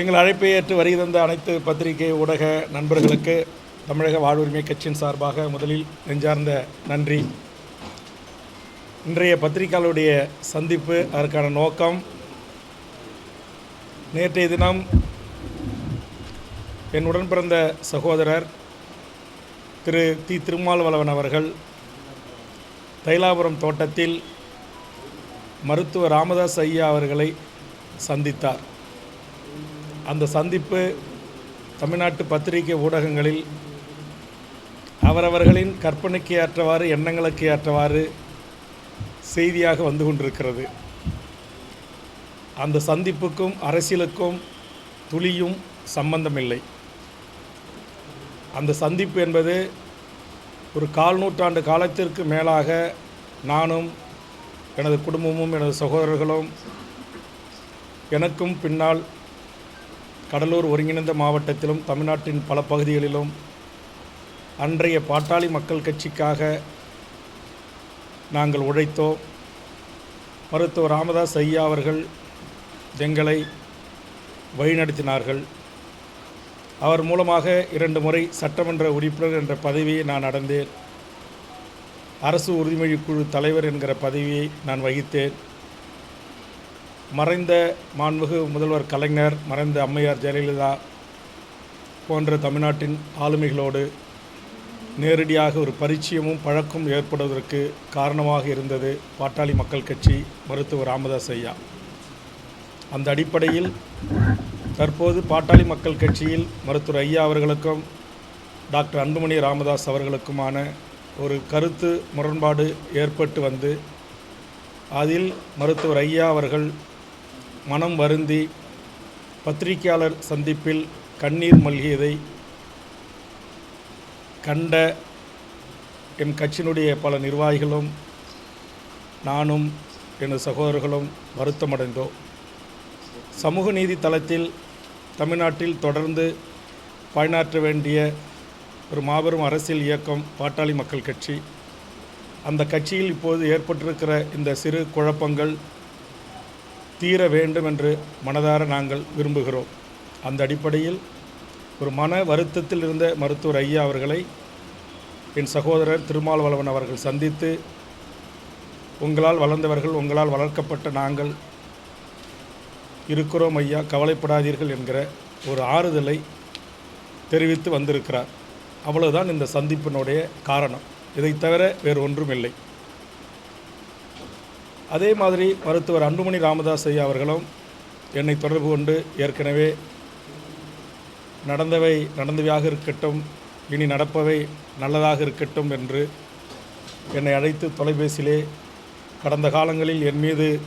எங்கள் அழைப்பை ஏற்று வருகை தந்த அனைத்து பத்திரிகை ஊடக நண்பர்களுக்கு தமிழக வாழ்வுரிமை கட்சியின் சார்பாக முதலில் நெஞ்சார்ந்த நன்றி. இன்றைய பத்திரிகையாளருடைய சந்திப்பு அதற்கான நோக்கம் நேற்றைய தினம் என் பிறந்த சகோதரர் திரு தி திருமால்வளவன் அவர்கள் தைலாபுரம் தோட்டத்தில் மருத்துவர் ராமதாஸ் ஐயா அவர்களை சந்தித்தார். அந்த சந்திப்பு தமிழ்நாட்டு பத்திரிகை ஊடகங்களில் அவரவர்களின் கற்பனைக்கு ஏற்றவாறு எண்ணங்களுக்கு ஏற்றவாறு செய்தியாக வந்து கொண்டிருக்கிறது. அந்த சந்திப்புக்கும் அரசியலுக்கும் துளியும் சம்பந்தமில்லை. அந்த சந்திப்பு என்பது ஒரு கால் நூற்றாண்டு காலத்திற்கு மேலாக நானும் எனது குடும்பமும் எனது சகோதரர்களும் எனக்கும் பின்னால் கடலூர் ஒருங்கிணைந்த மாவட்டத்திலும் தமிழ்நாட்டின் பல பகுதிகளிலும் அன்றைய பாட்டாளி மக்கள் கட்சிக்காக நாங்கள் உழைத்தோம். மருத்துவர் ராமதாஸ் ஐயா அவர்கள் எங்களை வழிநடத்தினார்கள். அவர் மூலமாக இரண்டு முறை சட்டமன்ற உறுப்பினர் என்ற பதவியை நான் அடைந்தேன். அரசு உறுதிமொழி குழு தலைவர் என்கிற பதவியை நான் வகித்தேன். மறைந்த மாண்புகு முதல்வர் கலைஞர் மறைந்த அம்மையார் ஜெயலலிதா போன்ற தமிழ்நாட்டின் ஆளுமைகளோடு நேரடியாக ஒரு பரிச்சயமும் பழக்கம் ஏற்படுவதற்கு காரணமாக இருந்தது பாட்டாளி மக்கள் கட்சி மருத்துவர் ராமதாஸ் ஐயா. அந்த அடிப்படையில் தற்போது பாட்டாளி மக்கள் கட்சியில் மருத்துவர் ஐயா அவர்களுக்கும் டாக்டர் அன்புமணி ராமதாஸ் அவர்களுக்குமான ஒரு கருத்து முரண்பாடு ஏற்பட்டு வந்து அதில் மருத்துவர் ஐயா அவர்கள் மனம் வருந்தி பத்திரிகையாளர் சந்திப்பில் கண்ணீர் மல்கியதை கண்ட என் கட்சியினுடைய பல நிர்வாகிகளும் நானும் எனது சகோதரர்களும் வருத்தமடைந்தோம் சமூக நீதி தளத்தில் தமிழ்நாட்டில் தொடர்ந்து பயனாற்ற வேண்டிய ஒரு மாபெரும் அரசியல் இயக்கம் பாட்டாளி மக்கள் கட்சி. அந்த கட்சியில் இப்போது ஏற்பட்டிருக்கிற இந்த சிறு குழப்பங்கள் தீர வேண்டும் என்று மனதார நாங்கள் விரும்புகிறோம். அந்த அடிப்படையில் ஒரு மன வருத்தத்தில் இருந்த மருத்துவர் ஐயா அவர்களை என் சகோதரர் திருமால்வளவன் அவர்கள் சந்தித்து உங்களால் வளர்ந்தவர்கள் உங்களால் வளர்க்கப்பட்ட நாங்கள் இருக்கிறோம் ஐயா கவலைப்படாதீர்கள் என்கிற ஒரு ஆறுதலை தெரிவித்து வந்திருக்கிறார். அவ்வளவுதான் இந்த சந்திப்பினுடைய காரணம். இதை தவிர வேறு ஒன்றும் இல்லை அதே மாதிரி மருத்துவர் அன்புமணி ராமதாஸ் ஐயா அவர்களும் என்னை தொடர்பு கொண்டு ஏற்கனவே நடந்தவை நடந்தவையாக இருக்கட்டும் இனி நடப்பவை நல்லதாக இருக்கட்டும் என்று என்னை அழைத்து தொலைபேசியிலே கடந்த காலங்களில் என் மீது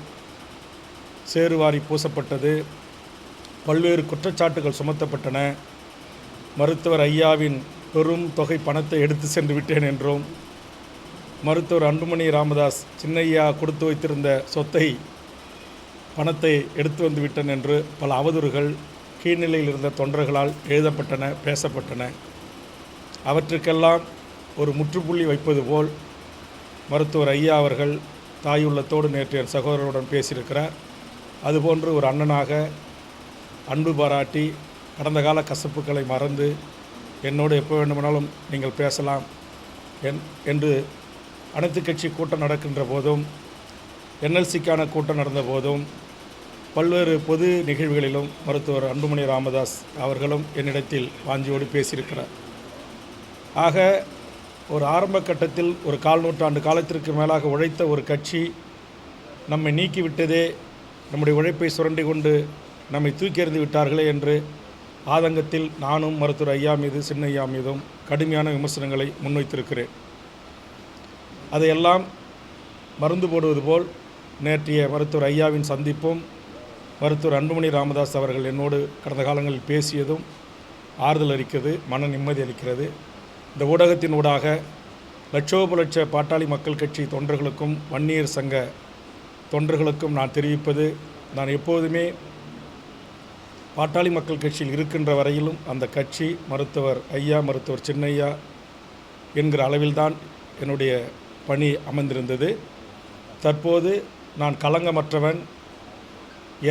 சேருவாரி பூசப்பட்டது. பல்வேறு குற்றச்சாட்டுகள் சுமத்தப்பட்டன. மருத்துவர் ஐயாவின் பெரும் தொகை பணத்தை எடுத்து சென்று விட்டேன் என்றும் மருத்துவர் அன்புமணி ராமதாஸ் சின்னையா கொடுத்து வைத்திருந்த சொத்தை பணத்தை எடுத்து வந்து விட்டன் என்று பல அவதூறுகள் கீழ்நிலையில் இருந்த தொண்டர்களால் எழுதப்பட்டன பேசப்பட்டன. அவற்றுக்கெல்லாம் ஒரு முற்றுப்புள்ளி வைப்பது போல் மருத்துவர் ஐயா அவர்கள் தாயுள்ளத்தோடு நேற்று என் சகோதரருடன் பேசியிருக்கிறார். அதுபோன்று ஒரு அண்ணனாக அன்பு பாராட்டி கடந்த கால கசப்புகளை மறந்து என்னோடு எப்போ வேண்டுமானாலும் நீங்கள் பேசலாம் என் என்று அனைத்து கட்சி கூட்டம் நடக்கின்ற போதும் என்எல்சிக்கான கூட்டம் நடந்த போதும் பல்வேறு பொது நிகழ்வுகளிலும் மருத்துவர் அன்புமணி ராமதாஸ் அவர்களும் என்னிடத்தில் வாஞ்சியோடு பேசியிருக்கிறார். ஆக ஒரு ஆரம்ப கட்டத்தில் ஒரு கால் நூற்றாண்டு காலத்திற்கு மேலாக உழைத்த ஒரு கட்சி நம்மை நீக்கிவிட்டதே நம்முடைய உழைப்பை சுரண்டி கொண்டு நம்மை தூக்கி எறிந்து விட்டார்களே என்று ஆதங்கத்தில் நானும் மருத்துவர் ஐயா மீது சின்ன ஐயா மீதும் கடுமையான விமர்சனங்களை முன்வைத்திருக்கிறேன். அதையெல்லாம் மருந்து போடுவது போல் நேற்றைய மருத்துவர் ஐயாவின் சந்திப்பும் மருத்துவர் அன்புமணி ராமதாஸ் அவர்கள் என்னோடு கடந்த காலங்களில் பேசியதும் ஆறுதல் அளிக்கிறது மன நிம்மதி அளிக்கிறது. இந்த ஊடகத்தின் ஊடாக லட்சோப லட்ச பாட்டாளி மக்கள் கட்சி தொண்டர்களுக்கும் வன்னியர் சங்க தொண்டர்களுக்கும் நான் தெரிவிப்பது நான் எப்போதுமே பாட்டாளி மக்கள் கட்சியில் இருக்கின்ற வரையிலும் அந்த கட்சி மருத்துவர் ஐயா மருத்துவர் சின்னையா என்கிற அளவில்தான் என்னுடைய பணி அமைந்திருந்தது. தற்போது நான் களங்கமற்றவன்.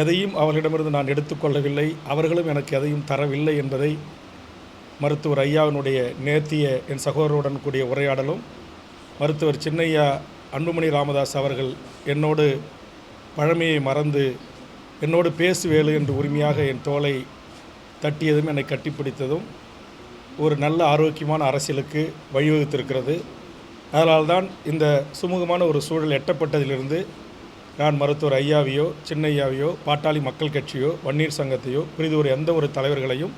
எதையும் அவர்களிடமிருந்து நான் எடுத்துக்கொள்ளவில்லை அவர்களும் எனக்கு எதையும் தரவில்லை என்பதை மருத்துவர் ஐயாவினுடைய நேர்த்திய என் சகோதரருடன் கூடிய உரையாடலும் மருத்துவர் சின்னையா அன்புமணி ராமதாஸ் அவர்கள் என்னோடு பழமையை மறந்து என்னோடு பேசுவேலு என்று உரிமையாக என் தோலை தட்டியதும் என்னை கட்டிப்பிடித்ததும் ஒரு நல்ல ஆரோக்கியமான அரசியலுக்கு வழிவகுத்திருக்கிறது. அதனால்தான் இந்த சுமூகமான ஒரு சூழல் எட்டப்பட்டதிலிருந்து நான் மருத்துவர் ஐயாவையோ சின்னையாவையோ பாட்டாளி மக்கள் கட்சியோ வன்னீர் சங்கத்தையோ பிரிது ஒரு எந்த ஒரு தலைவர்களையும்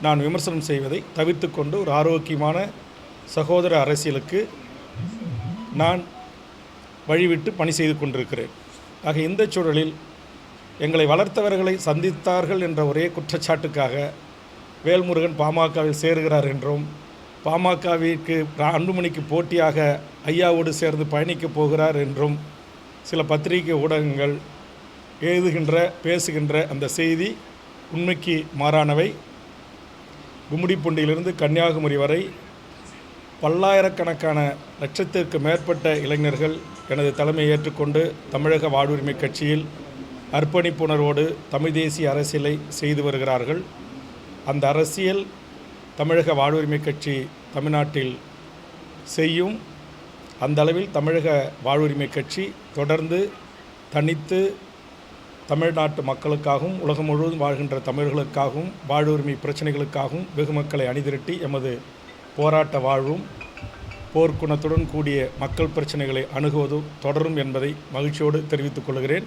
நான் விமர்சனம் செய்வதை தவிர்த்து கொண்டு ஒரு ஆரோக்கியமான சகோதர அரசியலுக்கு நான் வழிவிட்டு பணி செய்து கொண்டிருக்கிறேன். ஆக இந்த சூழலில் எங்களை வளர்த்தவர்களை சந்தித்தார்கள் என்ற ஒரே குற்றச்சாட்டுக்காக வேல்முருகன் பாமகவில் சேருகிறார் என்றும் பாமகவிற்கு அன்புமணிக்கு போட்டியாக ஐயாவோடு சேர்ந்து பயணிக்கப் போகிறார் என்றும் சில பத்திரிகை ஊடகங்கள் எழுதுகின்ற பேசுகின்ற அந்த செய்தி உண்மைக்கு மாறானவை. கும்மிடிப்பூண்டியிலிருந்து கன்னியாகுமரி வரை பல்லாயிரக்கணக்கான லட்சத்திற்கு மேற்பட்ட இளைஞர்கள் எனது தலைமையை ஏற்றுக்கொண்டு தமிழக வாழ்வுரிமை கட்சியில் அர்ப்பணிப்புணர்வோடு தமிழ் தேசிய அரசியலை செய்து வருகிறார்கள். அந்த அரசியல் தமிழக வாழ்வுரிமை கட்சி தமிழ்நாட்டில் செய்யும் அந்த அளவில் தமிழக வாழ்வுரிமை கட்சி தொடர்ந்து தனித்து தமிழ்நாட்டு மக்களுக்காகவும் உலகம் முழுவதும் வாழ்கின்ற தமிழர்களுக்காகவும் வாழ்வுரிமை பிரச்சனைகளுக்காகவும் வெகு மக்களை அணிதிரட்டி எமது போராட்ட வாழ்வும் போர்க்குணத்துடன் கூடிய மக்கள் பிரச்சனைகளை அணுகுவதும் தொடரும் என்பதை மகிழ்ச்சியோடு தெரிவித்துக் கொள்கிறேன்.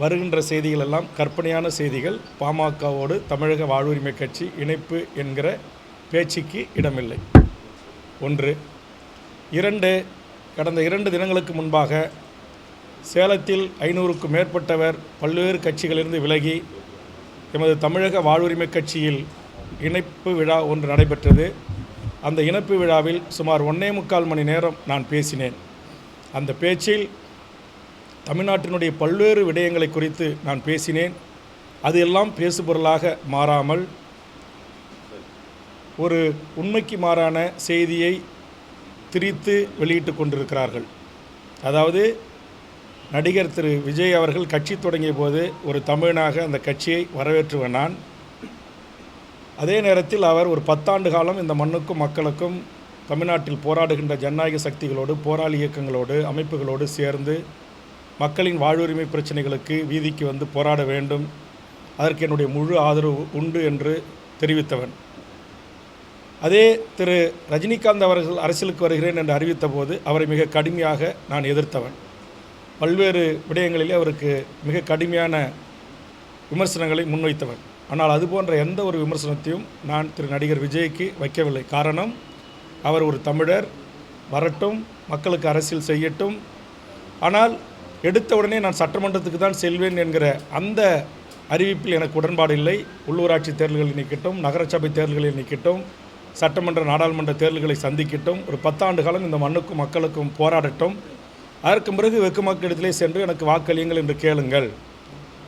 வருகின்ற செய்திகள் எல்லாம் கற்பனையான செய்திகள். பாமகவோடு தமிழக வாழ்வுரிமை கட்சி இணைப்பு என்கிற பேச்சுக்கு இடமில்லை. ஒன்று இரண்டு கடந்த இரண்டு தினங்களுக்கு முன்பாக சேலத்தில் ஐநூறுக்கும் மேற்பட்டவர் பல்வேறு கட்சிகளிலிருந்து விலகி எமது தமிழக வாழ்வுரிமை கட்சியில் இணைப்பு விழா ஒன்று நடைபெற்றது. அந்த இணைப்பு விழாவில் சுமார் ஒன்னே முக்கால் மணி நேரம் நான் பேசினேன். அந்த பேச்சில் தமிழ்நாட்டினுடைய பல்வேறு விடயங்களை குறித்து நான் பேசினேன். அது எல்லாம் பேசுபொருளாக மாறாமல் ஒரு உண்மைக்கு மாறான செய்தியை திரித்து வெளியிட்டு கொண்டிருக்கிறார்கள். அதாவது நடிகர் திரு. விஜய் அவர்கள் கட்சி தொடங்கிய போது ஒரு தமிழனாக அந்த கட்சியை வரவேற்றுவன் நான். அதே நேரத்தில் அவர் ஒரு பத்தாண்டு காலம் இந்த மண்ணுக்கும் மக்களுக்கும் தமிழ்நாட்டில் போராடுகின்ற ஜனநாயக சக்திகளோடு போராளி இயக்கங்களோடு அமைப்புகளோடு சேர்ந்து மக்களின் வாழ்வுரிமை பிரச்சனைகளுக்கு வீதிக்கு வந்து போராட வேண்டும். அதற்கு என்னுடைய முழு ஆதரவு உண்டு என்று தெரிவித்தவன். அதே திரு ரஜினிகாந்த் அவர்கள் அரசியலுக்கு வருகிறேன் என்று அறிவித்த போது அவரை மிக கடுமையாக நான் எதிர்த்தவன். பல்வேறு விடயங்களிலே அவருக்கு மிக கடுமையான விமர்சனங்களை முன்வைத்தவன். ஆனால் அது போன்ற எந்த ஒரு விமர்சனத்தையும் நான் திரு நடிகர் விஜய்க்கு வைக்கவில்லை. காரணம் அவர் ஒரு தமிழர் வரட்டும் மக்களுக்கு அரசியல் செய்யட்டும். ஆனால் எடுத்த உடனே நான் சட்டமன்றத்துக்கு தான் செல்வேன் என்கிற அந்த அறிவிப்பில் எனக்கு உடன்பாடு இல்லை. உள்ளூராட்சி தேர்தல்களில் நிற்கட்டும் நகரசபை தேர்தல்களில் நிற்கட்டும் சட்டமன்ற நாடாளுமன்ற தேர்தல்களை சந்திக்கட்டும் ஒரு பத்தாண்டு காலம் இந்த மண்ணுக்கும் மக்களுக்கும் போராடட்டும். அதற்கு பிறகு வெக்கு இடத்திலே சென்று எனக்கு வாக்களியுங்கள் என்று கேளுங்கள்.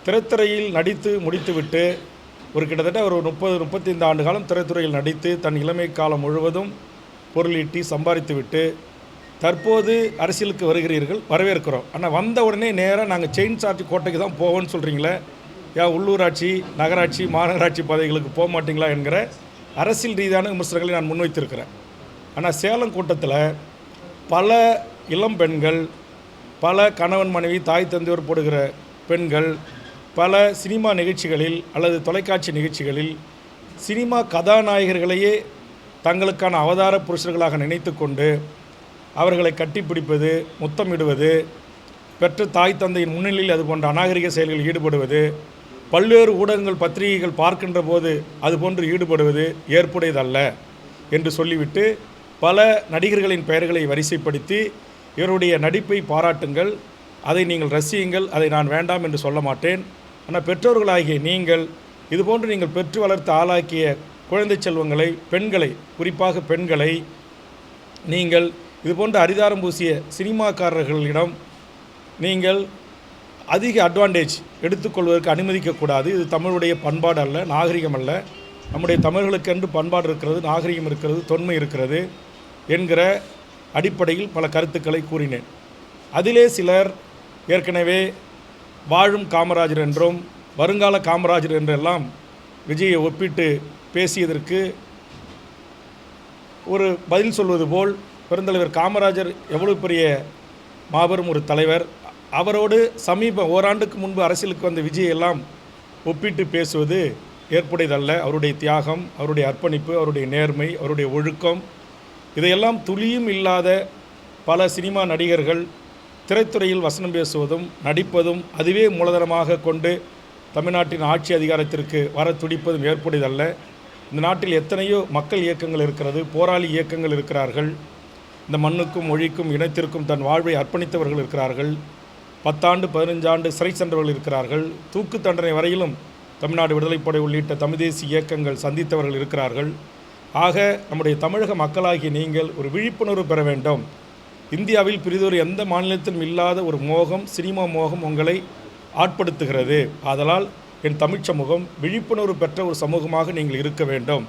திரைத்துறையில் நடித்து முடித்துவிட்டு ஒரு கிட்டத்தட்ட ஒரு முப்பது முப்பத்தைந்து ஆண்டு காலம் திரைத்துறையில் நடித்து தன் இளமை காலம் முழுவதும் பொருளீட்டி சம்பாதித்துவிட்டு தற்போது அரசியலுக்கு வருகிறீர்கள் வரவேற்கிறோம். ஆனால் வந்த உடனே நேராக நாங்கள் செயின் சார்ஜ் கோட்டைக்கு தான் போவோம்னு சொல்கிறீங்களே யா உள்ளூராட்சி நகராட்சி மாநகராட்சி பதவிகளுக்கு போக மாட்டீங்களா என்கிற அரசியல் ரீதியான விமர்சனங்களை நான் முன்வைத்திருக்கிறேன். ஆனால் சேலம் கூட்டத்தில் பல இளம் பெண்கள் பல கணவன் மனைவி தாய் தந்தையோர் போடுகிற பெண்கள் பல சினிமா நிகழ்ச்சிகளில் அல்லது தொலைக்காட்சி நிகழ்ச்சிகளில் சினிமா கதாநாயகர்களையே தங்களுக்கான அவதார புருஷர்களாக நினைத்து கொண்டு அவர்களை கட்டிப்பிடிப்பது முத்தமிடுவது பெற்ற தாய் தந்தையின் முன்னிலையில் அது போன்ற அநாகரிக செயல்களில் ஈடுபடுவது பல்வேறு ஊடகங்கள் பத்திரிகைகள் பார்க்கின்ற போது அதுபோன்று ஈடுபடுவது ஏற்புடையதல்ல என்று சொல்லிவிட்டு பல நடிகர்களின் பெயர்களை வரிசைப்படுத்தி இவருடைய நடிப்பை பாராட்டுங்கள் அதை நீங்கள் ரசியுங்கள் அதை நான் வேண்டாம் என்று சொல்ல மாட்டேன். ஆனால் பெற்றோர்களாகிய நீங்கள் இதுபோன்று நீங்கள் பெற்று வளர்த்து ஆளாக்கிய குழந்தை செல்வங்களை பெண்களை குறிப்பாக பெண்களை நீங்கள் இதுபோன்ற அரிதாரம் பூசிய சினிமாக்காரர்களிடம் நீங்கள் அதிக அட்வான்டேஜ் எடுத்துக்கொள்வதற்கு அனுமதிக்கக்கூடாது. இது தமிழுடைய பண்பாடு அல்ல நாகரிகம் அல்ல. நம்முடைய தமிழர்களுக்கென்று பண்பாடு இருக்கிறது நாகரிகம் இருக்கிறது தொன்மை இருக்கிறது என்கிற அடிப்படையில் பல கருத்துக்களை கூறினேன். அதிலே சிலர் ஏற்கனவே வாழும் காமராஜர் என்றும் வருங்கால காமராஜர் என்றெல்லாம் விஜயை ஒப்பிட்டு பேசியதற்கு ஒரு பதில் சொல்வது போல் பெருந்தலைவர் காமராஜர் எவ்வளவு பெரிய மாபெரும் ஒரு தலைவர். அவரோடு சமீப ஓராண்டுக்கு முன்பு அரசியலுக்கு வந்த விஜய் எல்லாம் ஒப்பிட்டு பேசுவது ஏற்புடையதல்ல. அவருடைய தியாகம் அவருடைய அர்ப்பணிப்பு அவருடைய நேர்மை அவருடைய ஒழுக்கம் இதையெல்லாம் துளியும் இல்லாத பல சினிமா நடிகர்கள் திரைத்துறையில் வசனம் பேசுவதும் நடிப்பதும் அதுவே மூலதனமாக கொண்டு தமிழ்நாட்டின் ஆட்சி அதிகாரத்திற்கு வர துடிப்பதும் ஏற்புடையதல்ல. இந்த நாட்டில் எத்தனையோ மக்கள் இயக்கங்கள் இருக்கிறது போராளி இயக்கங்கள் இருக்கிறார்கள். இந்த மண்ணுக்கும் மொழிக்கும் இனத்திற்கும் தன் வாழ்வை அர்ப்பணித்தவர்கள் இருக்கிறார்கள். பத்தாண்டு பதினஞ்சாண்டு சிறை சென்றவர்கள் இருக்கிறார்கள். தூக்கு தண்டனை வரையிலும் தமிழ்நாடு விடுதலைப்படை உள்ளிட்ட தமிழ் தேசிய இயக்கங்கள் சந்தித்தவர்கள் இருக்கிறார்கள். ஆக நம்முடைய தமிழக மக்களாகிய நீங்கள் ஒரு விழிப்புணர்வு பெற வேண்டும். இந்தியாவில் பிரிதொரு எந்த மாநிலத்திலும் இல்லாத ஒரு மோகம் சினிமா மோகம் உங்களை ஆட்படுத்துகிறது. ஆதலால் என் தமிழ்ச் சமூகம் விழிப்புணர்வு பெற்ற ஒரு சமூகமாக நீங்கள் இருக்க வேண்டும்.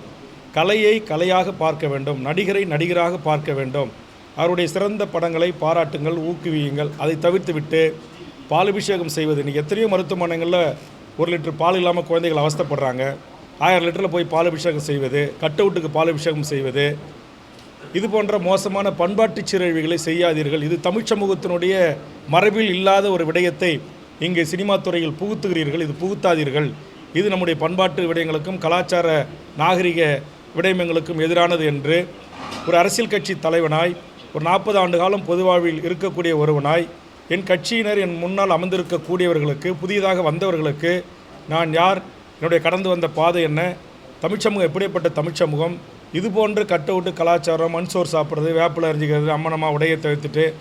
கலையை கலையாக பார்க்க வேண்டும். நடிகரை நடிகராக பார்க்க வேண்டும். அவருடைய சிறந்த படங்களை பாராட்டுங்கள் ஊக்குவியுங்கள். அதை தவிர்த்துவிட்டு பாலபிஷேகம் செய்வது. இன்றைக்கி எத்தனையோ மருத்துவமனைகளில் ஒரு லிட்டர் பால் இல்லாமல் குழந்தைகள் அவஸ்தைப்படுறாங்க. ஆயிரம் லிட்டரில் போய் பாலபிஷேகம் செய்வது கட் அவுட்டுக்கு பாலபிஷேகம் செய்வது. இது போன்ற மோசமான பண்பாட்டு சீரழிவுகளை செய்யாதீர்கள். இது தமிழ் சமூகத்தினுடைய மரபில் இல்லாத ஒரு விடயத்தை இங்கே சினிமா துறையில் புகுத்துகிறீர்கள். இது புகுத்தாதீர்கள். இது நம்முடைய பண்பாட்டு விடயங்களுக்கும் கலாச்சார நாகரிக விடயங்களுக்கும் எதிரானது என்று ஒரு அரசியல் கட்சி தலைவனாய் ஒரு நாற்பது ஆண்டு காலம் பொது வாழ்வில் இருக்கக்கூடிய ஒருவனாய் என் கட்சியினர் என் முன்னால் அமர்ந்திருக்கக்கூடியவர்களுக்கு புதியதாக வந்தவர்களுக்கு நான் யார் என்னுடைய கடந்து வந்த பாதை என்ன தமிழ்ச்சமுகம் எப்படிப்பட்ட தமிழ்ச் இது போன்று கட் அவுட்டு கலாச்சாரம் மண் சோறு சாப்பிட்றது வேப்பில் அரிஞ்சிக்கிறது அம்மனம்மா உடையை தவிர்த்துட்டு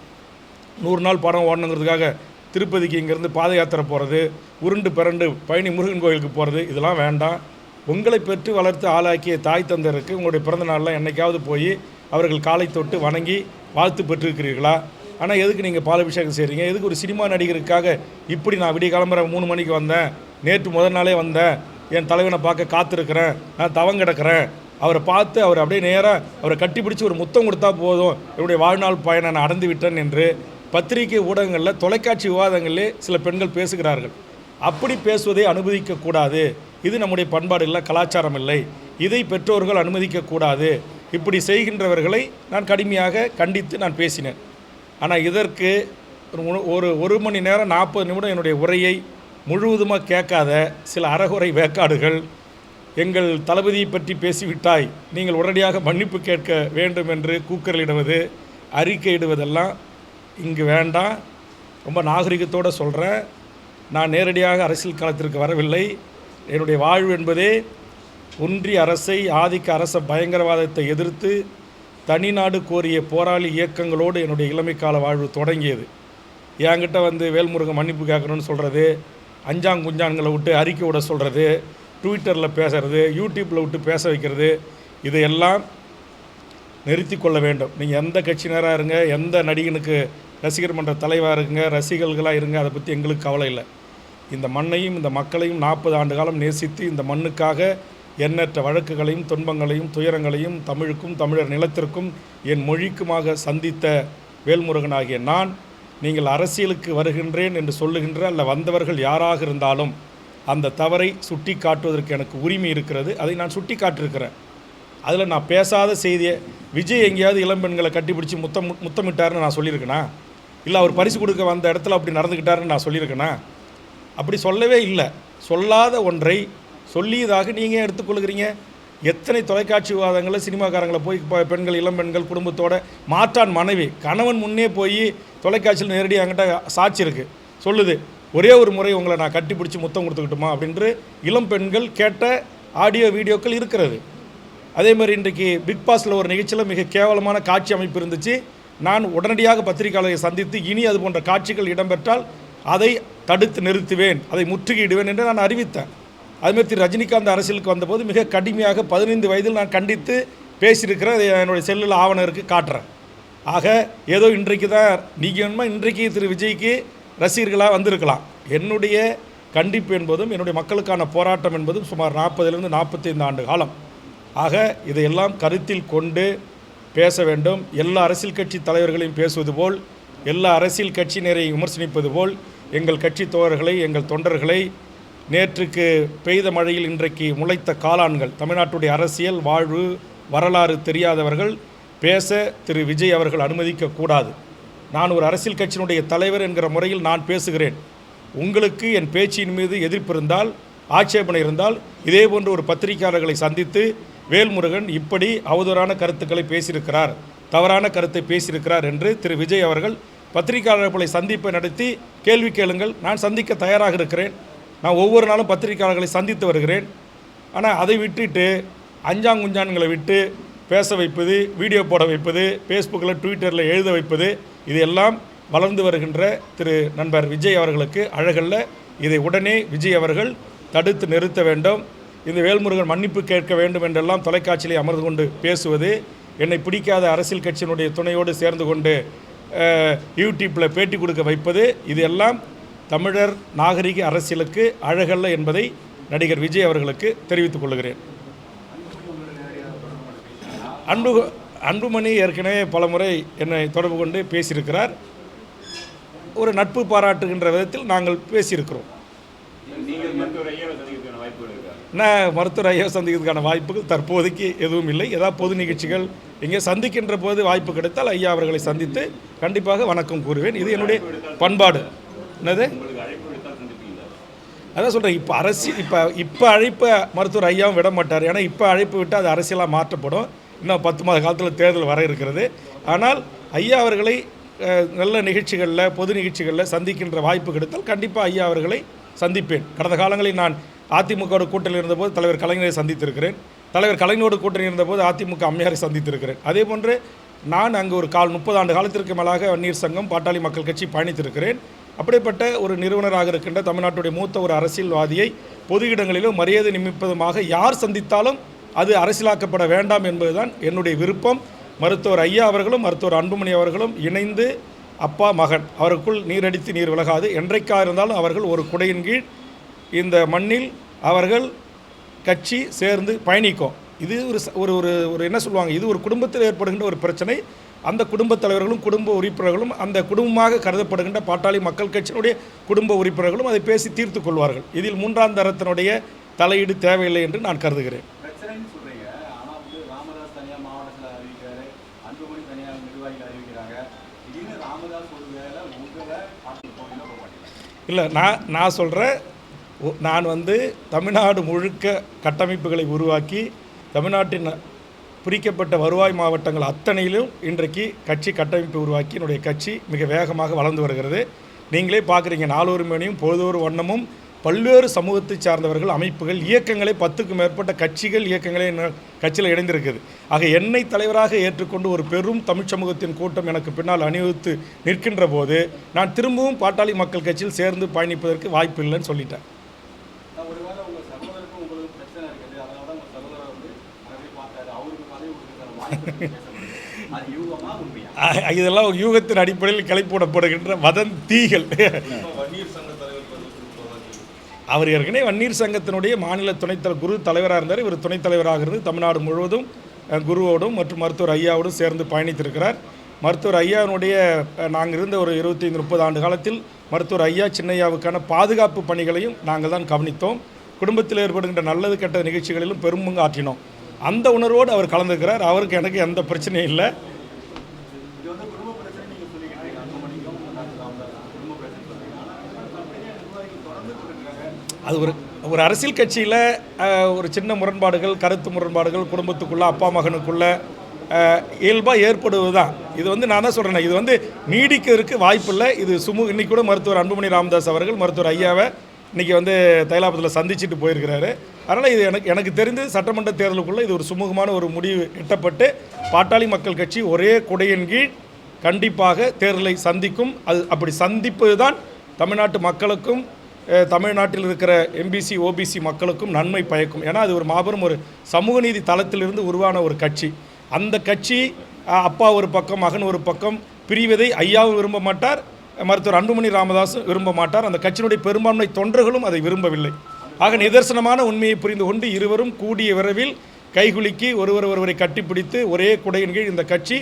நூறு நாள் படம் ஓடணுங்கிறதுக்காக திருப்பதிக்கு இங்கேருந்து பாத யாத்திரை போகிறது உருண்டு பிறண்டு பழனி முருகன் கோயிலுக்கு போகிறது இதெல்லாம் வேண்டாம். உங்களை பெற்று வளர்த்து ஆளாக்கிய தாய் தந்தருக்கு உங்களுடைய பிறந்த நாளில் என்னைக்காவது போய் அவர்கள் காலை தொட்டு வணங்கி வாழ்த்து பெற்றிருக்கிறீர்களா? ஆனால் எதுக்கு நீங்கள் பாலபிஷேகம் செய்கிறீங்க எதுக்கு ஒரு சினிமா நடிகருக்காக இப்படி நான் விடிய கிளம்புற மூணு மணிக்கு வந்தேன்? நேற்று முதல் நாளே வந்தேன். என் தலைவனை பார்க்க காத்திருக்கிறேன். நான் தவம் கிடக்கிறேன். அவரை பார்த்து அவர் அப்படியே நேராக அவரை கட்டிப்பிடிச்சு ஒரு முத்தம் கொடுத்தா போதும். என்னுடைய வாழ்நாள் பயனை நான் அடைந்து விட்டேன் என்று பத்திரிகை ஊடகங்களில் தொலைக்காட்சி விவாதங்களிலே சில பெண்கள் பேசுகிறார்கள். அப்படி பேசுவதை அனுமதிக்கக்கூடாது. இது நம்முடைய பண்பாடு இல்லை கலாச்சாரம் இல்லை. இதை பெற்றோர்கள் அனுமதிக்கக்கூடாது. இப்படி செய்கின்றவர்களை நான் கடுமையாக கண்டித்து நான் பேசினேன். ஆனால் இதற்கு ஒரு ஒரு ஒரு மணி நேரம் நாற்பது நிமிடம் என்னுடைய உரையை முழுவதுமாக கேட்காத சில அறகுறை வேக்காடுகள் எங்கள் தளபதியை பற்றி பேசிவிட்டாய் நீங்கள் உடனடியாக மன்னிப்பு கேட்க வேண்டும் என்று கூக்கரலிடுவது அறிக்கையிடுவதெல்லாம் இங்கு வேண்டாம். ரொம்ப நாகரிகத்தோடு சொல்கிறேன் நான் நேரடியாக அரசியல் களத்திற்கு வரவில்லை. என்னுடைய வாழ்வு என்பதே ஒன்றிய அரசை ஆதிக்க அரச பயங்கரவாதத்தை எதிர்த்து தனிநாடு கோரிய போராளி இயக்கங்களோடு என்னுடைய இளமை கால வாழ்வு தொடங்கியது. என்கிட்ட வந்து வேல்முருகன் மன்னிப்பு கேட்கணும்னு சொல்கிறது அஞ்சாங்குஞ்சான்களை விட்டு அறிக்கை விட சொல்கிறது ட்விட்டரில் பேசுகிறது யூடியூப்பில் விட்டு பேச வைக்கிறது இதையெல்லாம் நிறுத்தி கொள்ள வேண்டும். நீங்கள் எந்த கட்சியினராக இருங்க எந்த நடிகனுக்கு ரசிகர் மன்ற தலைவாக இருங்க ரசிகர்களாக இருங்க அதை பற்றி எங்களுக்கு கவலை இல்லை. இந்த மண்ணையும் இந்த மக்களையும் நாற்பது ஆண்டு காலம் நேசித்து இந்த மண்ணுக்காக எண்ணற்ற வழக்குகளையும் துன்பங்களையும் துயரங்களையும் தமிழுக்கும் தமிழர் நிலத்திற்கும் என் மொழிக்குமாக சந்தித்த வேல்முருகனாகிய நான் நீங்கள் அரசியலுக்கு வருகின்றேன் என்று சொல்லுகின்ற அல்ல வந்தவர்கள் யாராக இருந்தாலும் அந்த தவறை சுட்டி காட்டுவதற்கு எனக்கு உரிமை இருக்கிறது. அதை நான் சுட்டி காட்டியிருக்கிறேன். அதில் நான் பேசாத செய்தியை விஜய் எங்கேயாவது இளம்பெண்களை கட்டிப்பிடிச்சு முத்தம் முத்தமிட்டாருன்னு நான் சொல்லியிருக்கேனா? இல்லை அவர் பரிசு கொடுக்க வந்த இடத்துல அப்படி நடந்துக்கிட்டாருன்னு நான் சொல்லியிருக்கேனா? அப்படி சொல்லவே இல்லை. சொல்லாத ஒன்றை சொல்லியதாக நீங்கள் எடுத்துக்கொள்கிறீங்க? எத்தனை தொலைக்காட்சி விவாதங்களை சினிமாக்காரங்களை போய் இப்போ பெண்கள் இளம் பெண்கள் குடும்பத்தோட மாற்றான் மனைவி கணவன் முன்னே போய் தொலைக்காட்சியில் நேரடியாக என்கிட்ட சாட்சி இருக்குது சொல்லுது ஒரே ஒரு முறை உங்களை நான் கட்டி பிடிச்சி முத்தம் கொடுத்துக்கிட்டுமா? அப்படின்று இளம் பெண்கள் கேட்ட ஆடியோ வீடியோக்கள் இருக்கிறது. அதே மாதிரி இன்றைக்கு பிக் பாஸில் ஒரு நிகழ்ச்சியில் மிக கேவலமான காட்சி அமைப்பு இருந்துச்சு. நான் உடனடியாக பத்திரிகையாளரை சந்தித்து இனி அது போன்ற காட்சிகள் இடம்பெற்றால் அதை தடுத்து நிறுத்துவேன் அதை முற்றுகையிடுவேன் என்று நான் அறிவித்தேன். அதுமாதிரி திரு ரஜினிகாந்த் அரசியலுக்கு வந்தபோது மிக கடுமையாக பதினைந்து வயதில் நான் கண்டித்து பேசியிருக்கிறேன். அதை என்னுடைய செல்லில் ஆவணம் இருக்குது காட்டுறேன். ஆக ஏதோ இன்றைக்கு தான் நீங்கள் வேணுமா இன்றைக்கு திரு விஜய்க்கு ரசிகர்களாக வந்திருக்கலாம். என்னுடைய கண்டிப்பு என்பதும் என்னுடைய மக்களுக்கான போராட்டம் என்பதும் சுமார் நாற்பதிலிருந்து நாற்பத்தைந்து ஆண்டு காலம். ஆக இதையெல்லாம் கருத்தில் கொண்டு பேச வேண்டும். எல்லா அரசியல் கட்சி தலைவர்களையும் பேசுவது போல் எல்லா அரசியல் கட்சியினரை விமர்சனிப்பது போல் எங்கள் கட்சி தோழர்களை எங்கள் தொண்டர்களை நேற்றுக்கு பெய்த மழையில் இன்றைக்கு முளைத்த காளான்கள். தமிழ்நாட்டுடைய அரசியல் வாழ்வு வரலாறு தெரியாதவர்கள் பேச திரு. விஜய் அவர்கள் அனுமதிக்க கூடாது. நான் ஒரு அரசியல் கட்சியினுடைய தலைவர் என்கிற முறையில் நான் பேசுகிறேன். உங்களுக்கு என் பேச்சின் மீது எதிர்ப்பு இருந்தால் ஆட்சேபனை இருந்தால் இதே போன்று ஒரு பத்திரிகையாளர்களை சந்தித்து வேல்முருகன் இப்படி அவதூறான கருத்துக்களை பேசியிருக்கிறார் தவறான கருத்தை பேசியிருக்கிறார் என்று திரு. விஜய் அவர்கள் பத்திரிகையாளர்களை சந்திப்பை நடத்தி கேள்வி கேளுங்கள். நான் சந்திக்க தயாராக இருக்கிறேன். நான் ஒவ்வொரு நாளும் பத்திரிகையாளர்களை சந்தித்து வருகிறேன். ஆனால் அதை விட்டுட்டு அஞ்சாங்குஞ்சான்களை விட்டு பேச வைப்பது வீடியோ போட வைப்பது ஃபேஸ்புக்கில் ட்விட்டரில் எழுத வைப்பது இது எல்லாம் வளர்ந்து வருகின்ற திரு நண்பர் விஜய் அவர்களுக்கு அழகல்ல. இதை உடனே விஜய் அவர்கள் தடுத்து நிறுத்த வேண்டும். இந்த வேல்முருகன் மன்னிப்பு கேட்க வேண்டும் என்றெல்லாம் தொலைக்காட்சியிலே அமர்ந்து கொண்டு பேசுவது என்னை பிடிக்காத அரசியல் கட்சியினுடைய துணையோடு சேர்ந்து கொண்டு யூடியூப்பில் பேட்டி கொடுக்க வைப்பது இது எல்லாம் தமிழர் நாகரிக அரசியலுக்கு அழகல்ல என்பதை நடிகர் விஜய் அவர்களுக்கு தெரிவித்துக் கொள்கிறேன். அன்பு அன்புமணி ஏற்கனவே பலமுறை என்னை தொடர்பு கொண்டு பேசியிருக்கிறார். ஒரு நட்பு பாராட்டுகின்ற விதத்தில் நாங்கள் பேசியிருக்கிறோம். நான் மருத்துவர் ஐயா சந்திக்கிறதுக்கான வாய்ப்புகள் தற்போதைக்கு எதுவும் இல்லை. ஏதாவது பொது நிகழ்ச்சிகள் எங்கே சந்திக்கின்ற போது வாய்ப்பு கிடைத்தால் ஐயா அவர்களை சந்தித்து கண்டிப்பாக வணக்கம் கூறுவேன். இது என்னுடைய பண்பாடு. என்னது? அதான் சொல்கிறேன் இப்போ அரசியல் இப்போ இப்போ அழைப்பை மருத்துவர் ஐயாவும் விட மாட்டார். ஏன்னா இப்போ அழைப்பு விட்டு அது அரசியலாக மாற்றப்படும். இன்னும் பத்து மாத காலத்தில் தேர்தல் வர இருக்கிறது. ஆனால் ஐயா அவர்களை நல்ல நிகழ்ச்சிகளில் பொது நிகழ்ச்சிகளில் சந்திக்கின்ற வாய்ப்பு கிடைத்தால் கண்டிப்பாக ஐயா அவர்களை சந்திப்பேன். கடந்த காலங்களில் நான் அதிமுகவோட கூட்டணி இருந்தபோது தலைவர் கலைஞரை சந்தித்திருக்கிறேன். தலைவர் கலைஞரோட கூட்டணி இருந்தபோது அதிமுக அம்மையாரை சந்தித்திருக்கிறேன். அதே போன்று நான் அங்கு ஒரு கால் முப்பது ஆண்டு காலத்திற்கு மேலாக வன்னியர் சங்கம் பாட்டாளி மக்கள் கட்சி பயணித்திருக்கிறேன். அப்படிப்பட்ட ஒரு நிறுவனராக இருக்கின்ற தமிழ்நாட்டுடைய மூத்த ஒரு அரசியல்வாதியை பொது இடங்களிலும் மரியாதை நிமிப்பதுமாக யார் சந்தித்தாலும் அது அரசியலாக்கப்பட வேண்டாம் என்பதுதான் என்னுடைய விருப்பம். மருத்துவர் ஐயா அவர்களும் மருத்துவர் அன்புமணி அவர்களும் இணைந்து அப்பா மகன் அவருக்குள் நீரடித்து நீர் விலகாது. என்றைக்காக இருந்தாலும் அவர்கள் ஒரு குடையின் கீழ் இந்த மண்ணில் அவர்கள் கட்சி சேர்ந்து பயணிக்கும். இது ஒரு ஒரு ஒரு ஒரு என்ன சொல்லுவாங்க? இது ஒரு குடும்பத்தில் ஏற்படுகின்ற ஒரு பிரச்சனை. அந்த குடும்பத் தலைவர்களும் குடும்ப உறுப்பினர்களும் அந்த குடும்பமாக கருதப்படுகின்ற பாட்டாளி மக்கள் கட்சியினுடைய குடும்ப உறுப்பினர்களும் அதை பேசி தீர்த்து கொள்வார்கள். இதில் மூன்றாம் தரத்தினுடைய தலையீடு தேவையில்லை என்று நான் கருதுகிறேன். இல்லை நான் நான் சொல்கிறேன் நான் வந்து தமிழ்நாடு முழுக்க கட்டமைப்புகளை உருவாக்கி தமிழ்நாட்டின் பிரிக்கப்பட்ட வருவாய் மாவட்டங்கள் அத்தனையிலும் இன்றைக்கு கட்சி கட்டமைப்பு உருவாக்கி என்னுடைய கட்சி மிக வேகமாக வளர்ந்து வருகிறது. நீங்களே பார்க்குறீங்க நாலொரு மணியும் பொழுதொரு வண்ணமும் பல்வேறு சமூகத்தை சார்ந்தவர்கள் அமைப்புகள் இயக்கங்களை பத்துக்கும் மேற்பட்ட கட்சிகள் இயக்கங்களே கட்சியில் இணைந்திருக்குது. ஆக என்னை தலைவராக ஏற்றுக்கொண்டு ஒரு பெரும் தமிழ் சமூகத்தின் கூட்டம் எனக்கு பின்னால் அணிவகுத்து நிற்கின்ற போது நான் திரும்பவும் பாட்டாளி மக்கள் கட்சியில் சேர்ந்து பயணிப்பதற்கு வாய்ப்பு இல்லைன்னு சொல்லிட்டேன் நான் ஒருவேளை உங்க சகோதரருக்கும் உங்களுக்கு பிரச்சனை இருக்குது அதனால தான் உங்க சகோதரர் வந்து அதை போய் பார்த்தாரு அவருக்கு பதவி கொடுக்குற வாய்ப்பு இருக்குன்னு பேச முடியாது அது யூகமா உண்மையா அ- இதெல்லாம் யூகத்தின் அடிப்படையில் கிளப்பிவிடப்படுகின்ற வதந்திகள் அவர் ஏற்கனவே வன்னீர் சங்கத்தினுடைய மாநில துணைத்தலை குரு தலைவராக இருந்தார். இவர் துணைத் தலைவராக இருந்து தமிழ்நாடு முழுவதும் குருவோடும் மற்றும் மருத்துவர் ஐயாவோடும் சேர்ந்து பயணித்திருக்கிறார். மருத்துவர் ஐயாவினுடைய நாங்கள் இருந்த ஒரு இருபத்தைந்து முப்பது ஆண்டு காலத்தில் மருத்துவர் ஐயா சின்னையாவுக்கான பாதுகாப்பு பணிகளையும் நாங்கள் தான் கவனித்தோம். குடும்பத்தில் ஏற்படுகின்ற நல்லது கெட்ட நிகழ்ச்சிகளிலும் பெரும்பங்கு ஆற்றினோம். அந்த உணர்வோடு அவர் கலந்துக்கிறார். அவருக்கு எனக்கு எந்த பிரச்சனையும் இல்லை. அது ஒரு ஒரு அரசியல் கட்சியில் ஒரு சின்ன முரண்பாடுகள் கருத்து முரண்பாடுகள் குடும்பத்துக்குள்ளே அப்பா மகனுக்குள்ளே இயல்பாக ஏற்படுவது தான் இது வந்து நான் தான் சொல்கிறேன் இது வந்து நீடிக்கிறதுக்கு வாய்ப்பில்லை. இது சுமு இன்னைக்கு கூட மருத்துவர் அன்புமணி ராமதாஸ் அவர்கள் மருத்துவர் ஐயாவை இன்றைக்கி வந்து தைலாபத்தில் சந்திச்சுட்டு போயிருக்கிறாரு. அதனால் இது எனக்கு எனக்கு தெரிந்து சட்டமன்ற தேர்தலுக்குள்ளே இது ஒரு சுமூகமான ஒரு முடிவு எட்டப்பட்டு பாட்டாளி மக்கள் கட்சி ஒரே குடையின் கீழ் கண்டிப்பாக தேர்தலை சந்திக்கும். அது அப்படி சந்திப்பது தான் தமிழ்நாட்டு மக்களுக்கும் தமிழ்நாட்டில் இருக்கிற எம்பிசி ஓபிசி மக்களுக்கும் நன்மை பயக்கும். ஏன்னா அது ஒரு மாபெரும் ஒரு சமூக நீதி தளத்திலிருந்து உருவான ஒரு கட்சி. அந்த கட்சி அப்பா ஒரு பக்கம் மகன் ஒரு பக்கம் பிரிவதை ஐயாவும் விரும்ப மாட்டார். மருத்துவர் அன்புமணி ராமதாஸ் விரும்ப மாட்டார் அந்த கட்சியினுடைய பெரும்பான்மை தொண்டர்களும் அதை விரும்பவில்லை. ஆக நிதர்சனமான உண்மையை புரிந்து கொண்டு இருவரும் கூடிய விரைவில் கைகுலுக்கி ஒருவர் ஒருவரை கட்டிப்பிடித்து ஒரே குடையின் கீழ் இந்த கட்சி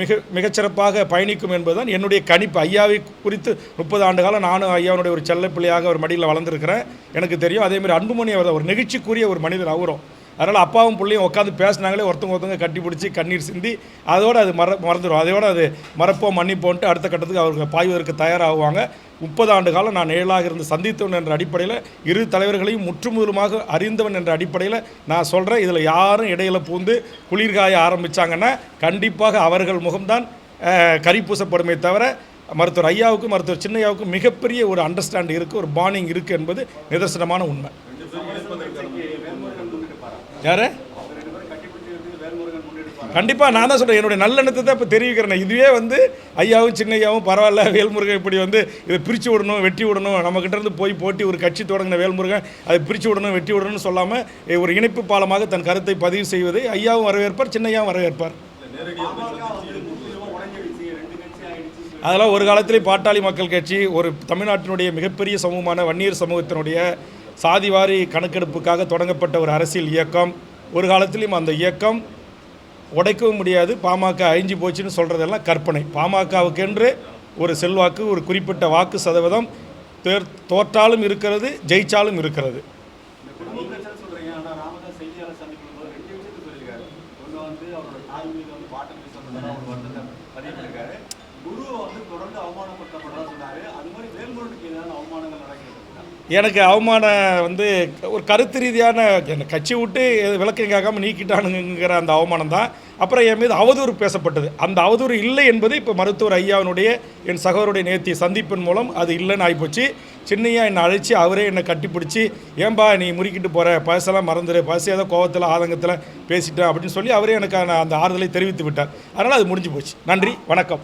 மிக மிகச்சிறப்பாக பயணிக்கும் என்பதுதான் என்னுடைய கணிப்பு. ஐயாவை குறித்து முப்பது ஆண்டு காலம் நானும் ஐயாவுடைய ஒரு செல்லப்பிள்ளையாக ஒரு மடியில் வளர்ந்துருக்கிறேன். எனக்கு தெரியும். அதேமாதிரி அன்புமணி அவர் ஒரு நெகிழ்ச்சிக்குரிய ஒரு மனிதர் அவரும். அதனால் அப்பாவும் பிள்ளையும் உட்காந்து பேசினாங்களே ஒருத்தவங்க ஒருத்தவங்க கட்டி பிடிச்சி கண்ணீர் சிந்தி அதோடு அது மற மறந்துடும் அதோட அது மறப்போம் மன்னிப்போன்ட்டு அடுத்த கட்டத்துக்கு அவங்க பாய்வதற்கு தயாராகுவாங்க. முப்பது ஆண்டு காலம் நான் ஏழாக இருந்து சந்தித்தவன் என்ற அடிப்படையில் இரு தலைவர்களையும் முற்றுமுதலுமாக அறிந்தவன் என்ற அடிப்படையில் நான் சொல்கிறேன் இதில் யாரும் இடையில் பூந்து குளிர்காய ஆரம்பித்தாங்கன்னா கண்டிப்பாக அவர்கள் முகம்தான் கரிப்பூசப்படுமே தவிர மருத்துவர் ஐயாவுக்கும் மருத்துவர் சின்னையாவுக்கும் மிகப்பெரிய ஒரு அண்டர்ஸ்டாண்டிங் இருக்குது ஒரு பாண்டிங் இருக்குது என்பது நிதர்சனமான உண்மை. யார்? கண்டிப்பாக நான் தான் சொல்கிறேன் என்னுடைய நல்லெண்ணத்தை தான் இப்போ தெரிவிக்கிறேன். இதுவே வந்து ஐயாவும் சின்னையாவும் பரவாயில்ல வேல்முருகன் இப்படி வந்து இதை பிரித்து விடணும் வெட்டி விடணும். நம்மக்கிட்ட இருந்து போய் போட்டி ஒரு கட்சி தொடங்கின வேல்முருகன் அதை பிரித்து விடணும் வெட்டி விடணும்னு சொல்லாமல் ஒரு இணைப்பு பாலமாக தன் கருத்தை பதிவு செய்வதை ஐயாவும் வரவேற்பார் சின்னையாவும் வரவேற்பார். அதெல்லாம் ஒரு காலத்திலே பாட்டாளி மக்கள் கட்சி ஒரு தமிழ்நாட்டினுடைய மிகப்பெரிய சமூகமான வன்னியர் சமூகத்தினுடைய சாதிவாரி கணக்கெடுப்புக்காக தொடங்கப்பட்ட ஒரு அரசியல் இயக்கம். ஒரு காலத்திலும் அந்த இயக்கம் உடைக்கவும் முடியாது. பாமக அழிஞ்சு போச்சுன்னு சொல்கிறதெல்லாம் கற்பனை. பாமகவுக்கென்று ஒரு செல்வாக்கு ஒரு குறிப்பிட்ட வாக்கு சதவீதம் தோற்றாலும் இருக்கிறது ஜெயிச்சாலும் இருக்கிறது இந்த குடும்ப பிரச்சனை சொல்றீங்க ஆனா ராமதாஸ் செய்தியாளர் சந்திக்கும் போது ரெண்டு விஷயத்தை சொல்லியிருக்காரு ஒண்ணு வந்து அவரோட தாய் மீது வந்து பாட்டம் பேசப்பட்டதா ஒரு வருத்தத்தை பதிவு பண்ணிருக்காரு குருவை வந்து தொடர்ந்து அவமானப்படுத்தப்பட்டதா சொன்னாரு அது மாதிரி வேல்முருகனுக்கு ஏதாவது அவமானங்கள் நடக்கிறது எனக்கு அவமானம் வந்து ஒரு கருத்து ரீதியான என்னை கட்சி விட்டு விளக்கம் கேட்காம நீக்கிட்டானுங்கிற அந்த அவமானம் தான். அப்புறம் என் மீது அவதூறு பேசப்பட்டது. அந்த அவதூறு இல்லை என்பது இப்போ மருத்துவர் ஐயாவினுடைய என் சகோதரருடைய நேர்த்தி சந்திப்பின் மூலம் அது இல்லைன்னு ஆகிப்போச்சு சின்னையா என்னை அழைச்சி அவரே என்னை கட்டிப்பிடிச்சி ஏன்பா நீ முறுக்கிட்டு போகிற பழசெல்லாம் மறந்துடு பழசு ஏதோ கோவத்தில் ஆதங்கத்தில் பேசிட்டேன் அப்படின்னு சொல்லி அவரே எனக்கு அந்த ஆறுதலை தெரிவித்து விட்டார். அதனால் அது முடிஞ்சு போச்சு. நன்றி. வணக்கம்.